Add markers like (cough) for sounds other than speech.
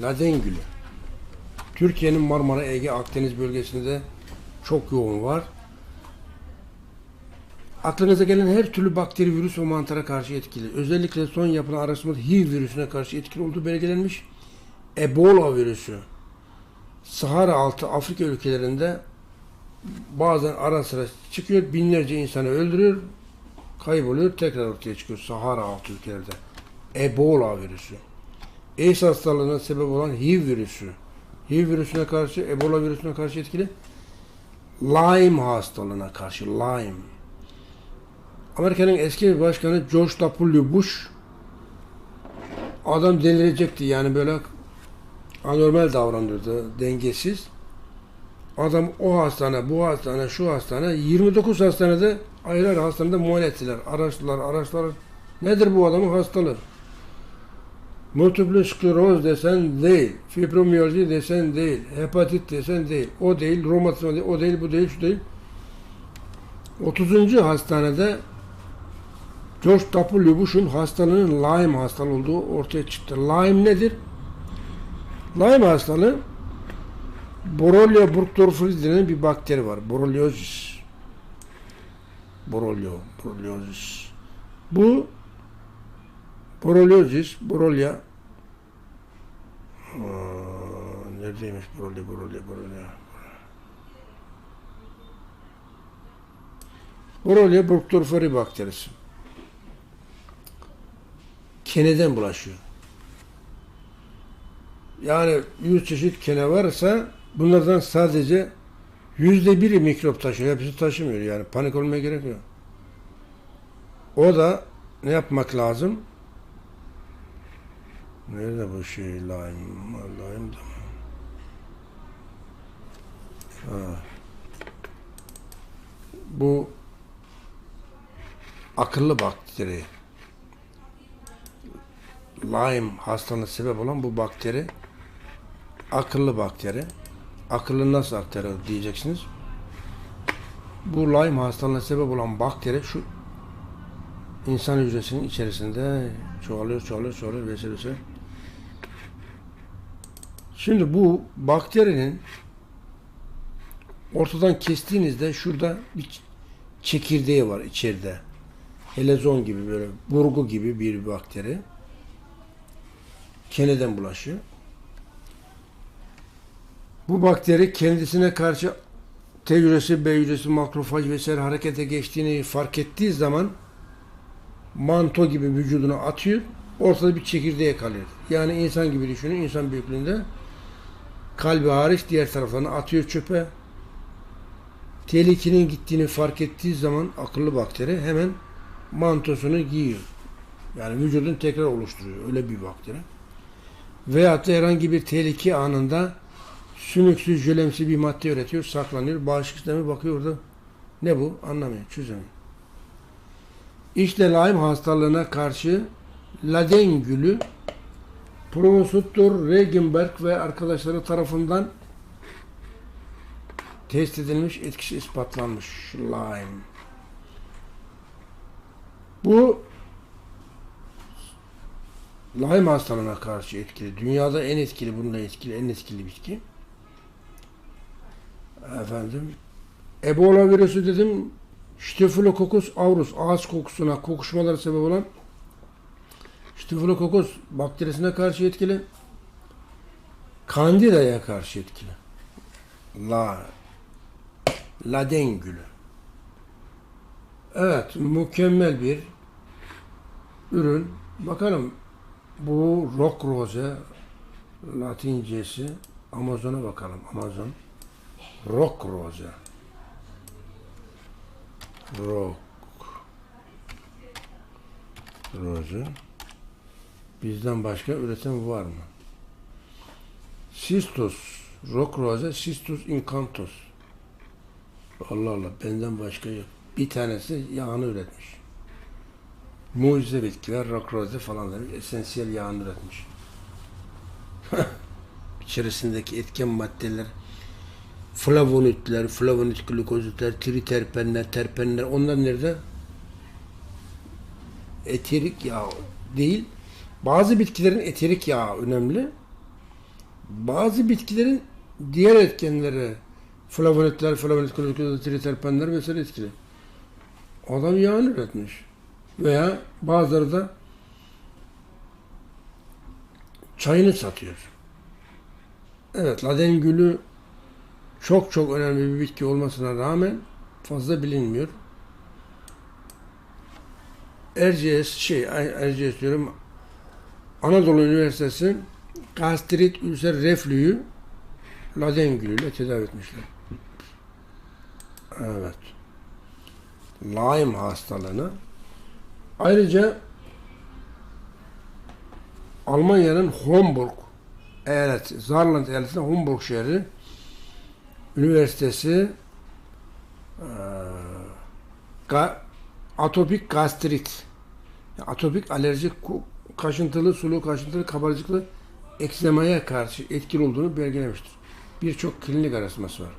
Laden gülü. Türkiye'nin Marmara, Ege, Akdeniz bölgesinde çok yoğun var. Aklınıza gelen her türlü bakteri, virüs ve mantara karşı etkili. Özellikle son yapılan araştırmada HIV virüsüne karşı etkili olduğu belgelenmiş. Ebola virüsü. Sahara altı Afrika ülkelerinde bazen ara sıra çıkıyor, binlerce insanı öldürüyor, kayboluyor, tekrar ortaya çıkıyor Sahara altı ülkelerde. Ebola virüsü. AIDS hastalığına sebep olan HIV virüsü. HIV virüsüne karşı, Ebola virüsüne karşı etkili. Lyme hastalığına karşı, Lyme. Amerika'nın eski başkanı George W. Bush adam delirecekti yani böyle anormal davranıyordu, dengesiz. Adam o hastane, bu hastane, şu hastane, 29 hastanede ayrı ayrı hastanede muayene ettiler. Araştılar, araştılar. Nedir bu adamın hastalığı? Multiple skleroz desen değil, fibromiyalji desen değil, hepatit desen değil, o değil, romatizma değil, o değil, bu değil, şu değil. 30. hastanede George W. Bush'un hastalığının Lyme hastalığı olduğu ortaya çıktı. Lyme nedir? Lyme hastalığı Borrelia burgdorferi denen bir bakteri var. Borreliosis. Borrelio, borreliosis. Bu Borreliosis, Borrelia neredeymiş Borrelia, Borrelia, Borrelia. Borrelia burgdorferi bakterisi. Keneden bulaşıyor. Yani 100 çeşit kene varsa bunlardan sadece yüzde biri mikrop taşıyor. Hepsi taşımıyor yani. Panik olmaya gerek yok. O da ne yapmak lazım? Nerede bu şey lime? Lime de mi? Ha. Bu akıllı bakteri. Lyme hastalığına sebep olan bu bakteri akıllı bakteri. Akıllı nasıl bakteri diyeceksiniz. Bu Lyme hastalığına sebep olan bakteri şu insan hücresinin içerisinde çoğalıyor, çoğalıyor, çoğalıyor vesaire vesaire. Şimdi bu bakterinin ortadan kestiğinizde şurada bir çekirdeği var içeride. Helezon gibi böyle burgu gibi bir bakteri. Keneden bulaşıyor. Bu bakteri kendisine karşı T hücresi, B hücresi, makrofaj vesaire harekete geçtiğini fark ettiği zaman manto gibi vücuduna atıyor. Ortada bir çekirdeğe kalıyor. Yani insan gibi düşünün. insan büyüklüğünde. Kalbi hariç diğer taraflarını atıyor çöpe. Tehlikenin gittiğini fark ettiği zaman akıllı bakteri hemen mantosunu giyiyor. Yani vücudun tekrar oluşturuyor. Öyle bir bakteri. Veyahut da herhangi bir tehlike anında sümüksüz, jölemsi bir madde üretiyor, saklanıyor. Bağışıklık sistemi bakıyor orada. Ne bu? Anlamıyor, çözemiyor. İşte Lyme hastalığına karşı Laden gülü Profesör Regenberg ve arkadaşları tarafından test edilmiş, etkisi ispatlanmış Lyme. Bu Lyme hastalığına karşı etkili. Dünyada en etkili, bununla etkili, en etkili bitki. Efendim, Ebola virüsü dedim, Staphylococcus aureus ağız kokusuna kokuşmaları sebep olan Staphylococcus bakterisine karşı etkili. Candida'ya karşı etkili. La Laden gülü. Evet, mükemmel bir ürün. Bakalım bu rock rose Latincesi Amazon'a bakalım. Amazon rock rose. Rock Rose. Bizden başka üreten var mı? Sistus. Rock Rose. Sistus incantus. Allah Allah. Benden başka yok. Bir tanesi yağını üretmiş. Mucize bitkiler, rock rose falan demiş. Esansiyel yağını üretmiş. (laughs) İçerisindeki etken maddeler flavonitler, flavonit glukozitler, triterpenler, terpenler onlar nerede? Eterik yağ değil. Bazı bitkilerin eterik yağı önemli. bazı bitkilerin diğer etkenleri flavonoidler, flavonoid kloroküller, triterpenler vesaire etkili. Adam yağını üretmiş. Veya bazıları da çayını satıyor. Evet, laden gülü çok çok önemli bir bitki olmasına rağmen fazla bilinmiyor. Erciyes şey Erciyes diyorum Anadolu Üniversitesi gastrit ülser reflüyü laden gülüyle tedavi etmişler. Evet. Lyme hastalığını. Ayrıca Almanya'nın Homburg eyaleti, Saarland eyaletinde Homburg şehri üniversitesi eee, ga- atopik gastrit atopik alerjik kaşıntılı, sulu kaşıntılı, kabarcıklı ekzemaya karşı etkili olduğunu belgelemiştir. Birçok klinik araştırması var.